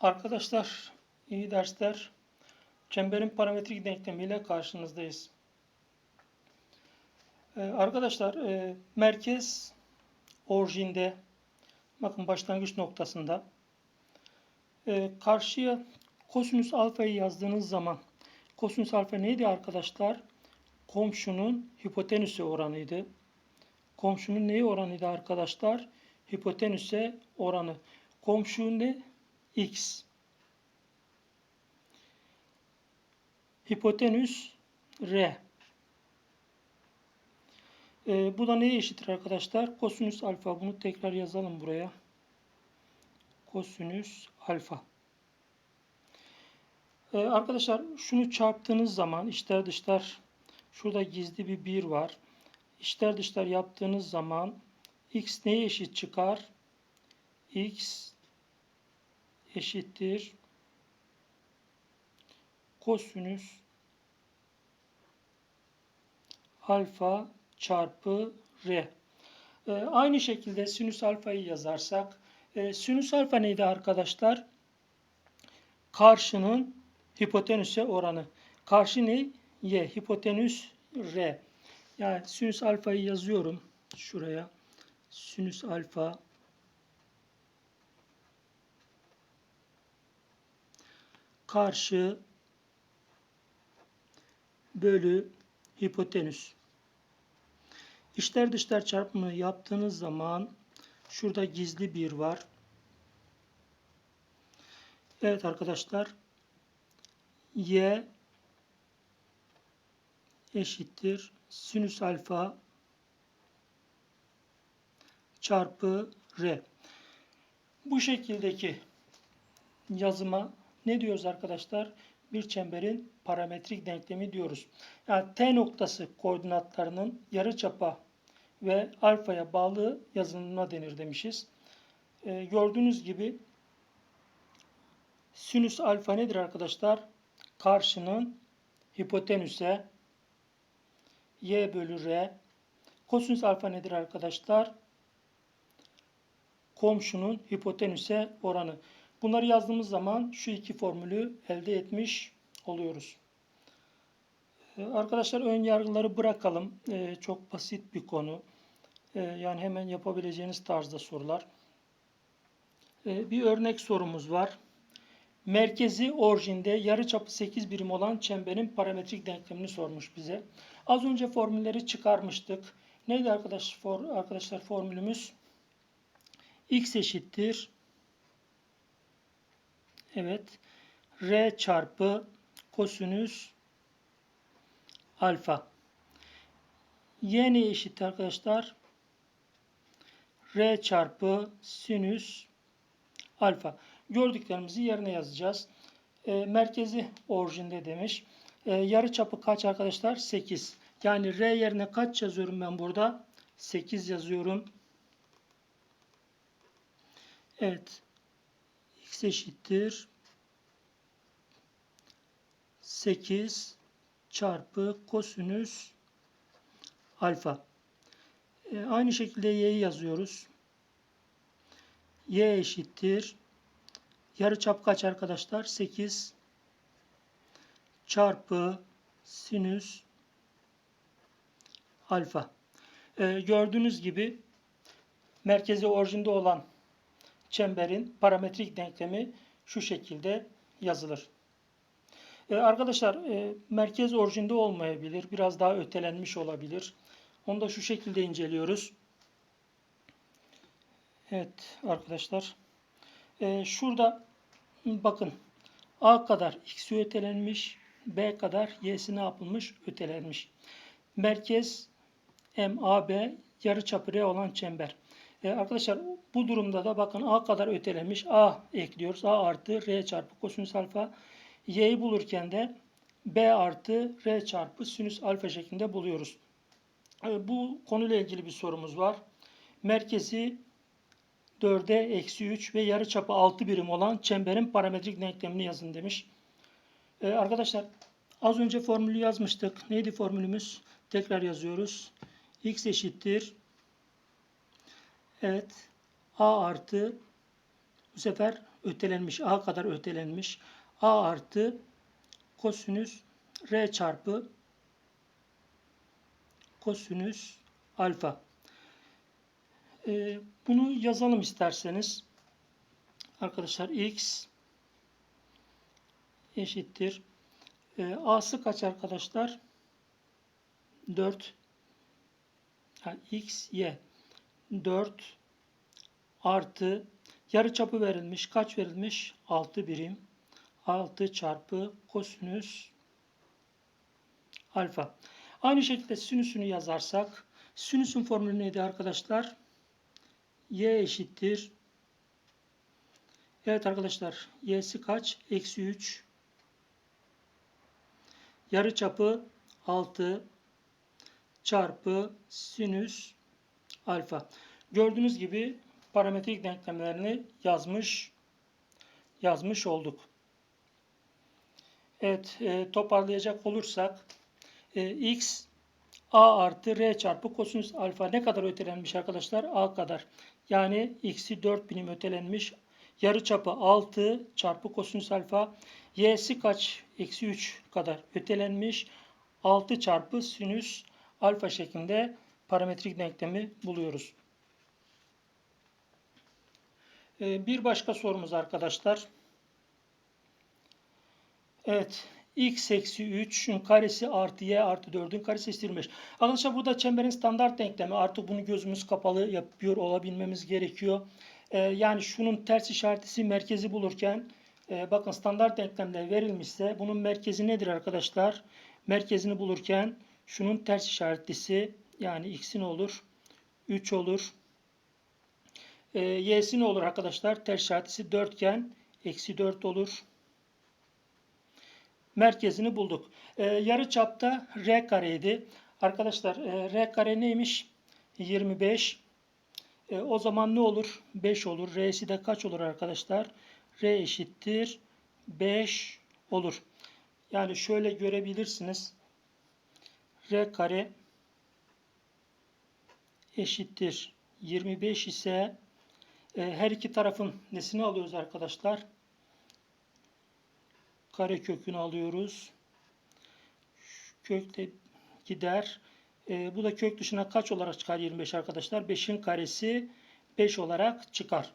Arkadaşlar iyi dersler. Çemberin parametrik denklemiyle karşınızdayız. Ee, arkadaşlar e, merkez orijinde bakın başlangıç noktasında e, karşıya kosinüs alfayı yazdığınız zaman kosinüs alfa neydi arkadaşlar? Komşunun hipotenüse oranıydı. Komşunun neyi oranıydı arkadaşlar? Hipotenüse oranı. Komşu ne? X. Hipotenüs R. Ee, bu da neye eşittir arkadaşlar? Kosinüs alfa. Bunu tekrar yazalım buraya. Kosinüs alfa. Ee, arkadaşlar şunu çarptığınız zaman içler dışlar şurada gizli bir 1 var. İçler dışlar yaptığınız zaman x neye eşit çıkar? x eşittir kosinüs alfa çarpı r. Ee, aynı şekilde sinüs alfayı yazarsak e, sinüs alfa neydi arkadaşlar? Karşının hipotenüse oranı. Karşı ne? Y. Hipotenüs R. Yani sinüs alfayı yazıyorum şuraya. Sinüs alfa karşı bölü hipotenüs. İçler dışlar çarpımı yaptığınız zaman şurada gizli bir var. Evet arkadaşlar y eşittir sinüs alfa çarpı r. Bu şekildeki yazıma ne diyoruz arkadaşlar? Bir çemberin parametrik denklemi diyoruz. Yani T noktası koordinatlarının yarıçapa ve alfaya bağlı yazılımına denir demişiz. Ee, gördüğünüz gibi sinüs alfa nedir arkadaşlar? Karşının hipotenüse y bölü r. Kosinüs alfa nedir arkadaşlar? Komşunun hipotenüse oranı. Bunları yazdığımız zaman şu iki formülü elde etmiş oluyoruz. Ee, arkadaşlar ön yargıları bırakalım. Ee, çok basit bir konu. Ee, yani hemen yapabileceğiniz tarzda sorular. Bir örnek sorumuz var. Merkezi orijinde yarıçapı 8 birim olan çemberin parametrik denklemini sormuş bize. Az önce formülleri çıkarmıştık. Neydi arkadaş, for, arkadaşlar formülümüz? x eşittir. Evet. R çarpı kosinüs alfa. Y ne eşit arkadaşlar? R çarpı sinüs alfa. Gördüklerimizi yerine yazacağız. E, merkezi orijinde demiş. E, yarı çapı kaç arkadaşlar? 8. Yani R yerine kaç yazıyorum ben burada? 8 yazıyorum. Evet. Eşittir. 8 çarpı kosinüs alfa. E, aynı şekilde y'yi yazıyoruz. y eşittir. Yarı çap kaç arkadaşlar? 8 çarpı sinüs alfa. E, gördüğünüz gibi merkezi orijinde olan çemberin parametrik denklemi şu şekilde yazılır. Ee, arkadaşlar e, merkez orijinde olmayabilir. Biraz daha ötelenmiş olabilir. Onu da şu şekilde inceliyoruz. Evet arkadaşlar. E, şurada bakın A kadar x'i ötelenmiş. B kadar y'si ne yapılmış? Ötelenmiş. Merkez MAB yarıçapı R olan çember. E, arkadaşlar bu durumda da bakın A kadar ötelenmiş. A ekliyoruz. A artı R çarpı kosinüs alfa y'yi bulurken de b artı r çarpı sinüs alfa şeklinde buluyoruz. E, bu konuyla ilgili bir sorumuz var. Merkezi 4'e eksi 3 ve yarı çapı 6 birim olan çemberin parametrik denklemini yazın demiş. Ee, arkadaşlar az önce formülü yazmıştık. Neydi formülümüz? Tekrar yazıyoruz. x eşittir. Evet. a artı bu sefer ötelenmiş, a kadar ötelenmiş. a artı kosinüs r çarpı kosinüs alfa. Ee, bunu yazalım isterseniz. Arkadaşlar x eşittir. Ee, a'sı kaç arkadaşlar? 4 ha, x y 4 artı yarıçapı verilmiş. Kaç verilmiş? 6 birim. 6 çarpı kosinüs alfa. Aynı şekilde sinüsünü yazarsak sinüsün formülü neydi arkadaşlar? y eşittir. Evet arkadaşlar y'si kaç? Eksi 3. Yarıçapı 6 çarpı sinüs alfa. Gördüğünüz gibi parametrik denklemlerini yazmış yazmış olduk. Evet e, toparlayacak olursak e, x a artı r çarpı kosinüs alfa ne kadar ötelenmiş arkadaşlar? a kadar. Yani x'i 4 birim ötelenmiş. Yarı çapı 6 çarpı kosinüs alfa. y'si kaç? Eksi 3 kadar ötelenmiş. 6 çarpı sinüs alfa şeklinde parametrik denklemi buluyoruz. Ee, bir başka sorumuz arkadaşlar. Evet. x eksi 3'ün karesi artı y artı 4'ün karesi 25. Arkadaşlar burada çemberin standart denklemi. Artık bunu gözümüz kapalı yapıyor olabilmemiz gerekiyor. Ee, yani şunun ters işaretisi merkezi bulurken e, bakın standart denklemler verilmişse bunun merkezi nedir arkadaşlar? Merkezini bulurken şunun ters işaretlisi yani x'in olur 3 olur. E, y'si ne olur arkadaşlar? Ters işaretlisi 4 iken eksi 4 olur. Merkezini bulduk. E, yarı çapta r kareydi. Arkadaşlar e, r kare neymiş? 25. E, o zaman ne olur? 5 olur. R'si de kaç olur arkadaşlar? R eşittir 5 olur. Yani şöyle görebilirsiniz. R kare eşittir 25 ise e, her iki tarafın nesini alıyoruz arkadaşlar? Kare kökünü alıyoruz. Kök de gider. E, bu da kök dışına kaç olarak çıkar 25 arkadaşlar? 5'in karesi 5 olarak çıkar.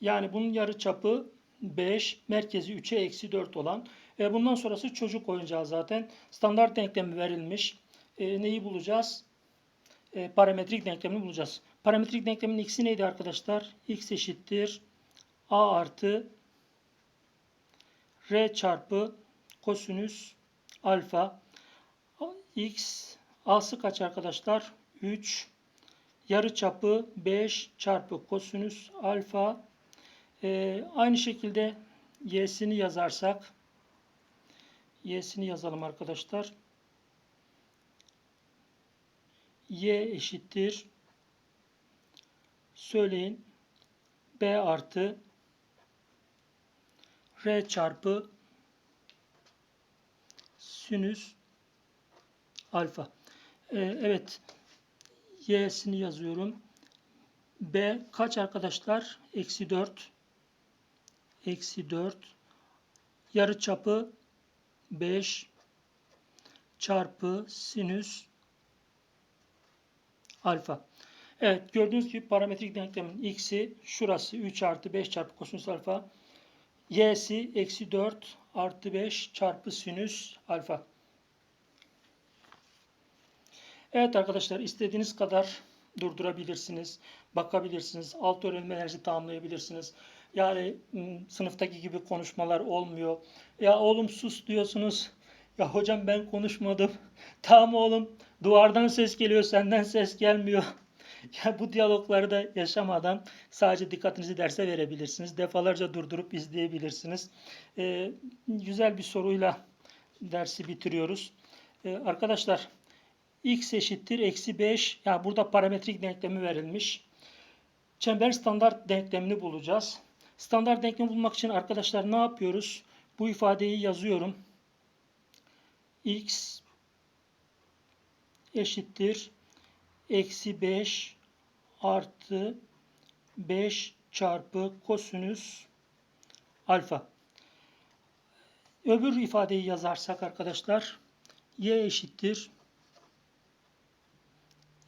Yani bunun yarı çapı 5, merkezi 3'e eksi 4 olan. E, bundan sonrası çocuk oyuncağı zaten. Standart denklemi verilmiş. E, neyi bulacağız? E, parametrik denklemini bulacağız. Parametrik denklemin x'i neydi arkadaşlar? x eşittir a artı r çarpı kosinüs alfa. x a'sı kaç arkadaşlar? 3 yarı çapı 5 çarpı kosinüs alfa. E, aynı şekilde y'sini yazarsak y'sini yazalım arkadaşlar. Y eşittir söyleyin b artı r çarpı sinüs alfa. Ee, evet y'sini yazıyorum. b kaç arkadaşlar? Eksi 4 eksi 4 yarı çapı 5 çarpı sinüs alfa. Evet gördüğünüz gibi parametrik denklemin x'i şurası 3 artı 5 çarpı kosinüs alfa. y'si eksi 4 artı 5 çarpı sinüs alfa. Evet arkadaşlar istediğiniz kadar durdurabilirsiniz, bakabilirsiniz, alt öğrenmelerinizi tamamlayabilirsiniz. Yani sınıftaki gibi konuşmalar olmuyor. Ya oğlum sus diyorsunuz. Ya hocam ben konuşmadım. Tamam oğlum duvardan ses geliyor senden ses gelmiyor. Ya bu diyalogları da yaşamadan sadece dikkatinizi derse verebilirsiniz. Defalarca durdurup izleyebilirsiniz. Ee, güzel bir soruyla dersi bitiriyoruz. Ee, arkadaşlar x eşittir eksi 5. Yani burada parametrik denklemi verilmiş. Çember standart denklemini bulacağız. Standart denklemi bulmak için arkadaşlar ne yapıyoruz? Bu ifadeyi yazıyorum. X eşittir eksi 5 artı 5 çarpı kosinüs alfa. Öbür ifadeyi yazarsak arkadaşlar y eşittir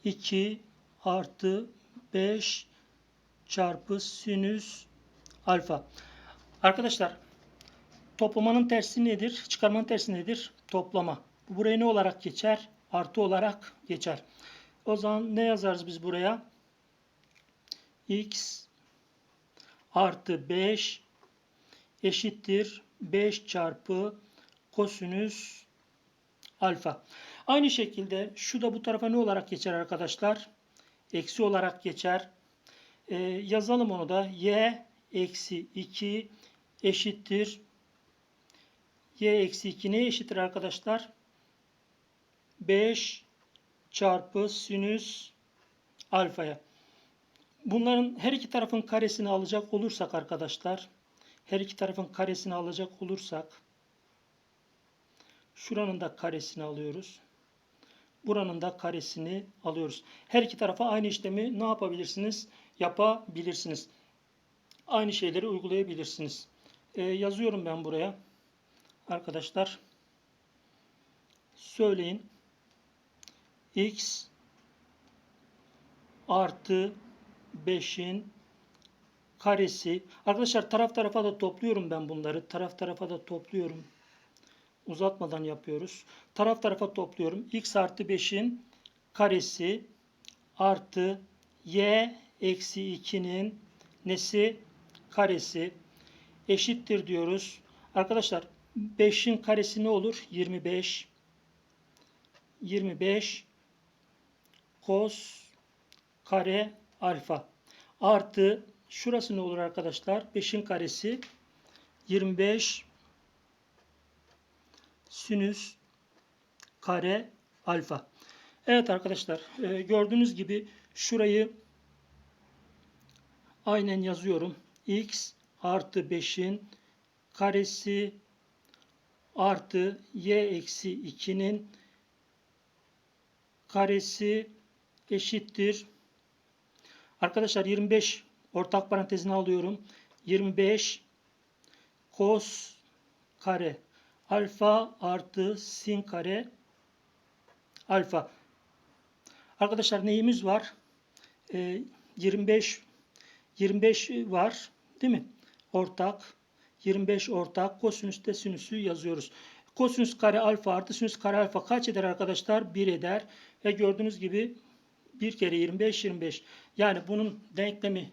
2 artı 5 çarpı sinüs alfa. Arkadaşlar toplamanın tersi nedir? Çıkarmanın tersi nedir? Toplama. Bu buraya ne olarak geçer? Artı olarak geçer. O zaman ne yazarız biz buraya? x artı 5 eşittir 5 çarpı kosinüs alfa. Aynı şekilde şu da bu tarafa ne olarak geçer arkadaşlar? Eksi olarak geçer. Ee, yazalım onu da. y eksi 2 eşittir. Y eksi 2 ne eşittir arkadaşlar? 5 çarpı sinüs alfaya. Bunların her iki tarafın karesini alacak olursak arkadaşlar, her iki tarafın karesini alacak olursak, şuranın da karesini alıyoruz. Buranın da karesini alıyoruz. Her iki tarafa aynı işlemi ne yapabilirsiniz? Yapabilirsiniz. Aynı şeyleri uygulayabilirsiniz. Ee, yazıyorum ben buraya. Arkadaşlar söyleyin. x artı 5'in karesi. Arkadaşlar taraf tarafa da topluyorum ben bunları. Taraf tarafa da topluyorum. Uzatmadan yapıyoruz. Taraf tarafa topluyorum. x artı 5'in karesi artı y eksi 2'nin nesi karesi eşittir diyoruz. Arkadaşlar 5'in karesi ne olur? 25. 25 kos kare alfa artı şurası ne olur arkadaşlar? 5'in karesi 25 sinüs kare alfa. Evet arkadaşlar e, gördüğünüz gibi şurayı aynen yazıyorum. x artı 5'in karesi artı y eksi 2'nin karesi eşittir. Arkadaşlar 25 ortak parantezine alıyorum. 25 kos kare alfa artı sin kare alfa. Arkadaşlar neyimiz var? Ee, 25 25 var değil mi? Ortak 25 ortak kosinüste sinüsü yazıyoruz. Kosinüs kare alfa artı sinüs kare alfa kaç eder arkadaşlar? 1 eder. Ve gördüğünüz gibi 1 kere 25 25. Yani bunun denklemi